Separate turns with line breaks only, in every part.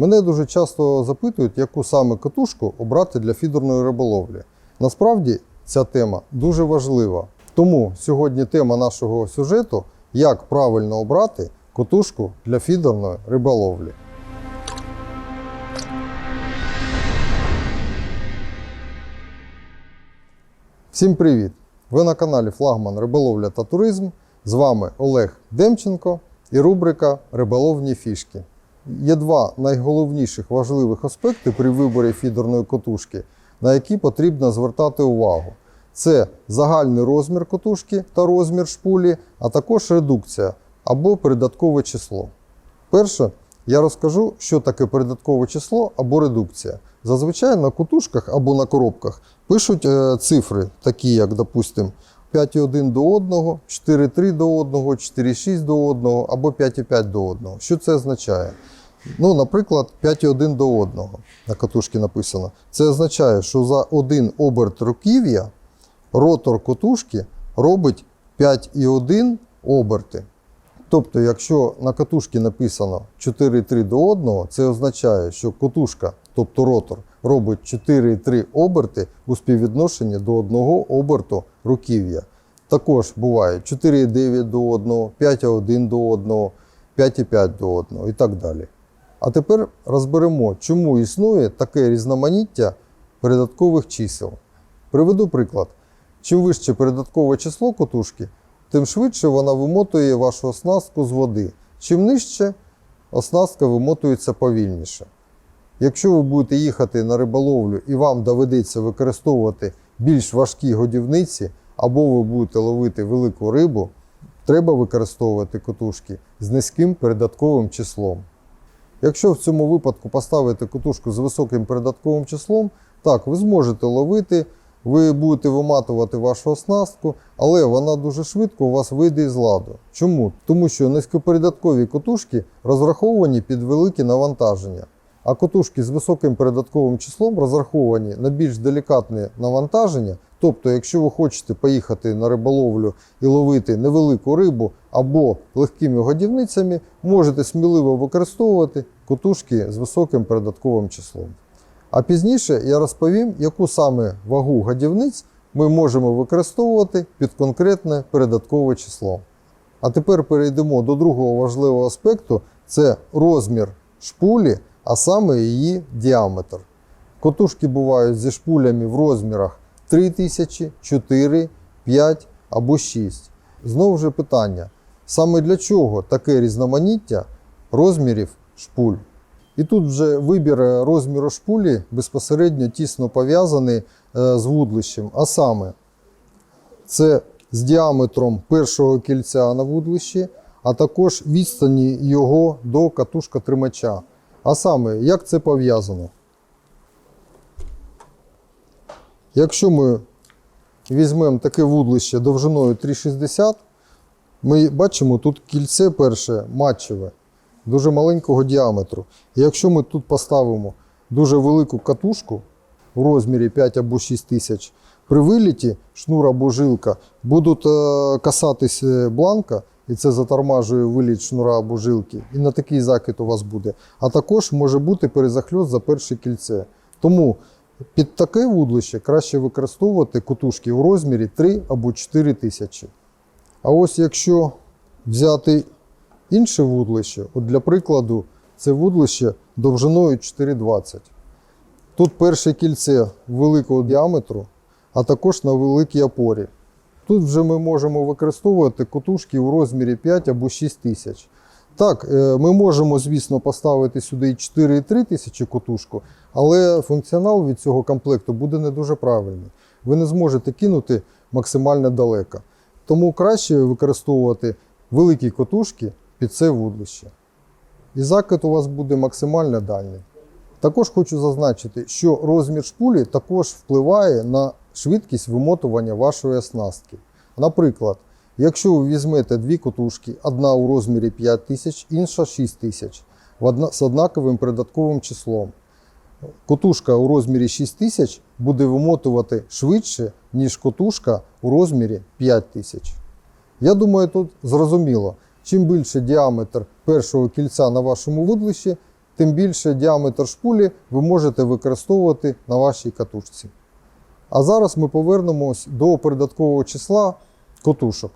Мене дуже часто запитують, яку саме катушку обрати для фідерної риболовлі. Насправді ця тема дуже важлива. Тому сьогодні тема нашого сюжету як правильно обрати катушку для фідерної риболовлі. Всім привіт! Ви на каналі Флагман Риболовля та Туризм. З вами Олег Демченко і рубрика Риболовні фішки. Є два найголовніших важливих аспекти при виборі фідерної котушки, на які потрібно звертати увагу. Це загальний розмір котушки та розмір шпулі, а також редукція або придаткове число. Перше, я розкажу, що таке придаткове число або редукція. Зазвичай на кутушках або на коробках пишуть е, цифри, такі як, допустим, 5,1 до 1, 4,3 до 1, 4,6 до 1 або 5,5 до 1. Що це означає? Ну, наприклад, 5,1 до 1 на катушці написано. Це означає, що за один оберт руків'я ротор котушки робить 5,1 оберти. Тобто, якщо на катушці написано 4,3 до 1, це означає, що котушка, тобто ротор, робить 4,3 оберти у співвідношенні до одного оберту руків'я. Також буває 4,9 до 1, 5,1 до 1, 5,5 до 1 і так далі. А тепер розберемо, чому існує таке різноманіття передаткових чисел. Приведу приклад. Чим вище передаткове число котушки, тим швидше вона вимотує вашу оснастку з води. Чим нижче, оснастка вимотується повільніше. Якщо ви будете їхати на риболовлю і вам доведеться використовувати більш важкі годівниці, або ви будете ловити велику рибу, треба використовувати котушки з низьким передатковим числом. Якщо в цьому випадку поставити кутушку з високим передатковим числом, так, ви зможете ловити, ви будете виматувати вашу оснастку, але вона дуже швидко у вас вийде із ладу. Чому? Тому що низькопередаткові кутушки розраховані під великі навантаження. А котушки з високим передатковим числом розраховані на більш делікатне навантаження. Тобто, якщо ви хочете поїхати на риболовлю і ловити невелику рибу або легкими годівницями, можете сміливо використовувати котушки з високим передатковим числом. А пізніше я розповім, яку саме вагу годівниць ми можемо використовувати під конкретне передаткове число. А тепер перейдемо до другого важливого аспекту це розмір шпулі, а саме її діаметр. Котушки бувають зі шпулями в розмірах 3000, 4, 5 або 6. Знову ж питання: саме для чого таке різноманіття розмірів шпуль? І тут вже вибір розміру шпулі безпосередньо тісно пов'язаний е, з вудлищем. А саме, це з діаметром першого кільця на вудлищі, а також відстані його до катушка тримача. А саме, як це пов'язано? Якщо ми візьмемо таке вудлище довжиною 3,60, ми бачимо тут кільце перше матчеве, дуже маленького діаметру. І якщо ми тут поставимо дуже велику катушку в розмірі 5 або 6 тисяч, при виліті шнур або жилка будуть е, касатись бланка, і це затормажує виліт шнура або жилки. І на такий закид у вас буде. А також може бути перезахльост за перше кільце. Тому під таке вудлище краще використовувати кутушки в розмірі 3 або 4 тисячі. А ось якщо взяти інше вудлище, от для прикладу, це вудлище довжиною 4,20. Тут перше кільце великого діаметру, а також на великій опорі. Тут вже ми можемо використовувати котушки у розмірі 5 або 6 тисяч. Так, е, ми можемо, звісно, поставити сюди і 4,3 тисячі котушку, але функціонал від цього комплекту буде не дуже правильний. Ви не зможете кинути максимально далеко. Тому краще використовувати великі котушки під це вудлище. І закид у вас буде максимально дальній. Також хочу зазначити, що розмір шпулі також впливає на швидкість вимотування вашої оснастки. Наприклад, якщо ви візьмете дві котушки, одна у розмірі 5000, інша 6000 в з однаковим придатковим числом, котушка у розмірі 6000 буде вимотувати швидше, ніж котушка у розмірі 5000. Я думаю, тут зрозуміло. Чим більше діаметр першого кільця на вашому вудлищі, тим більше діаметр шпулі ви можете використовувати на вашій катушці. А зараз ми повернемось до передаткового числа котушок.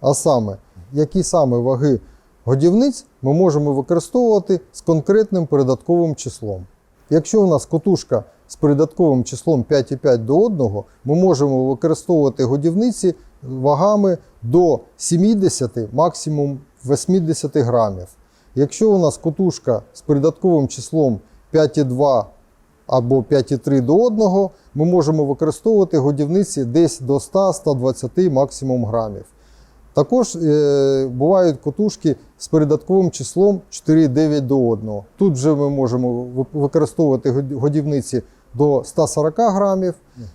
А саме, які саме ваги годівниць ми можемо використовувати з конкретним передатковим числом. Якщо у нас котушка з передатковим числом 5,5 до 1, ми можемо використовувати годівниці вагами до 70, максимум 80 грамів. Якщо у нас котушка з передатковим числом 5,2 або 5,3 до 1, ми можемо використовувати годівниці десь до 100-120 максимум грамів. Також е, бувають котушки з передатковим числом 4,9 до 1. Тут вже ми можемо використовувати годівниці до 140 грамів.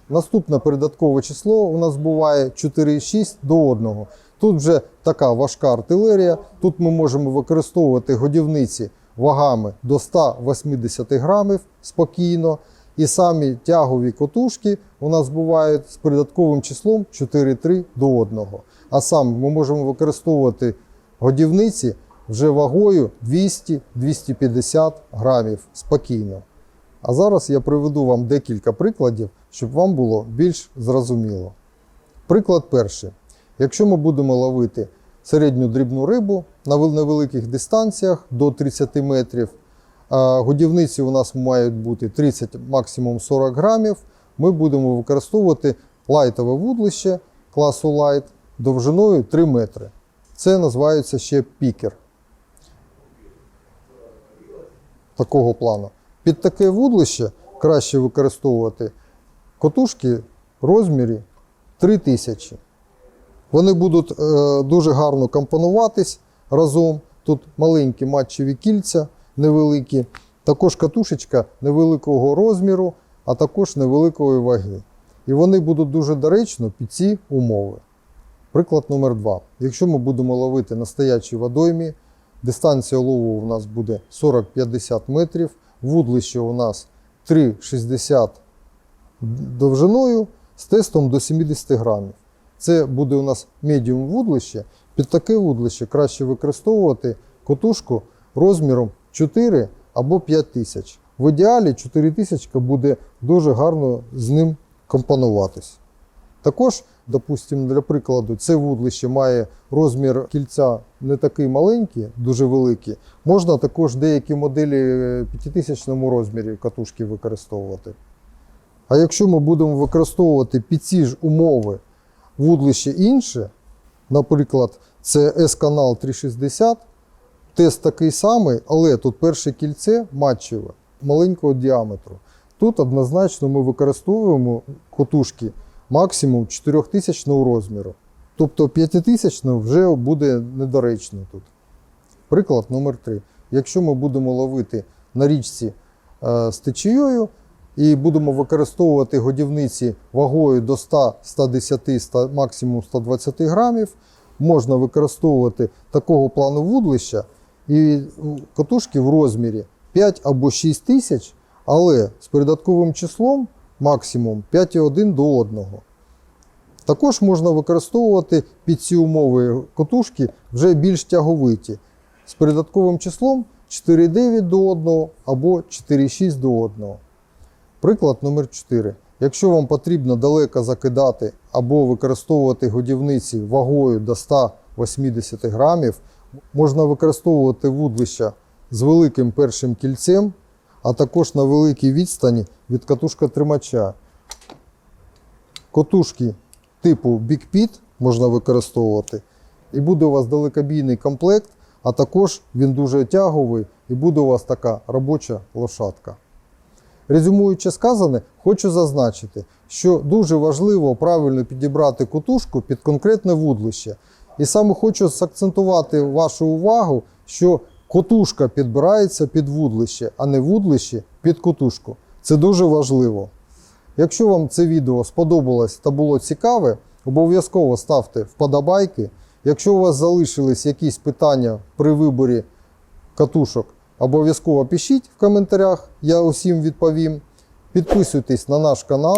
Наступне передаткове число у нас буває 4,6 до 1. Тут вже така важка артилерія. Тут ми можемо використовувати годівниці вагами до 180 грамів спокійно. І самі тягові котушки у нас бувають з передатковим числом 4,3 до 1. А саме ми можемо використовувати годівниці вже вагою 200-250 грамів спокійно. А зараз я приведу вам декілька прикладів, щоб вам було більш зрозуміло. Приклад перший. Якщо ми будемо ловити середню дрібну рибу на невеликих дистанціях до 30 метрів, годівниці у нас мають бути 30, максимум 40 грамів, ми будемо використовувати лайтове вудлище класу лайт довжиною 3 метри. Це називається ще пікер. Такого плану. Під таке вудлище краще використовувати котушки в розмірі 3000. Вони будуть е, дуже гарно компонуватись разом. Тут маленькі матчеві кільця невеликі, також катушечка невеликого розміру, а також невеликої ваги. І вони будуть дуже доречно під ці умови. Приклад номер 2. Якщо ми будемо ловити на стоячій водоймі, дистанція лову у нас буде 40-50 метрів, вудлище у нас 3,60 довжиною з тестом до 70 грамів. Це буде у нас медіум вудлище. Під таке вудлище краще використовувати котушку розміром 4 або 5 тисяч. В ідеалі 4 тисячка буде дуже гарно з ним компонуватись. Також, допустимо, для прикладу, це вудлище має розмір кільця не такий маленький, дуже великий. Можна також деякі моделі в 5000 розмірі катушки використовувати. А якщо ми будемо використовувати під ці ж умови вудлище інше, наприклад, це S-канал 360, тест такий самий, але тут перше кільце матчеве маленького діаметру. Тут однозначно ми використовуємо котушки максимум 4000 розміру. Тобто 5000 вже буде недоречно тут. Приклад номер 3. Якщо ми будемо ловити на річці е, з течією і будемо використовувати годівниці вагою до 100, 110, 100, максимум 120 грамів, можна використовувати такого плану вудлища і катушки в розмірі 5 або 6 тисяч, але з передатковим числом максимум 5,1 до 1. Також можна використовувати під ці умови котушки вже більш тяговиті з передатковим числом 4,9 до 1 або 4,6 до 1. Приклад номер 4. Якщо вам потрібно далеко закидати або використовувати годівниці вагою до 180 грамів, можна використовувати вудлища з великим першим кільцем, а також на великій відстані від катушка тримача. Котушки типу Big Pit можна використовувати. І буде у вас далекобійний комплект, а також він дуже тяговий і буде у вас така робоча лошадка. Резюмуючи сказане, хочу зазначити, що дуже важливо правильно підібрати котушку під конкретне вудлище. І саме хочу сакцентувати вашу увагу, що котушка підбирається під вудлище, а не вудлище під котушку. Це дуже важливо. Якщо вам це відео сподобалось та було цікаве, обов'язково ставте вподобайки. Якщо у вас залишились якісь питання при виборі катушок, обов'язково пишіть в коментарях, я усім відповім. Підписуйтесь на наш канал,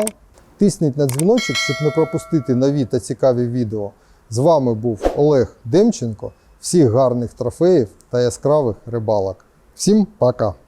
тисніть на дзвіночок, щоб не пропустити нові та цікаві відео. З вами був Олег Демченко. Всіх гарних трофеїв та яскравих рибалок. Всім пока!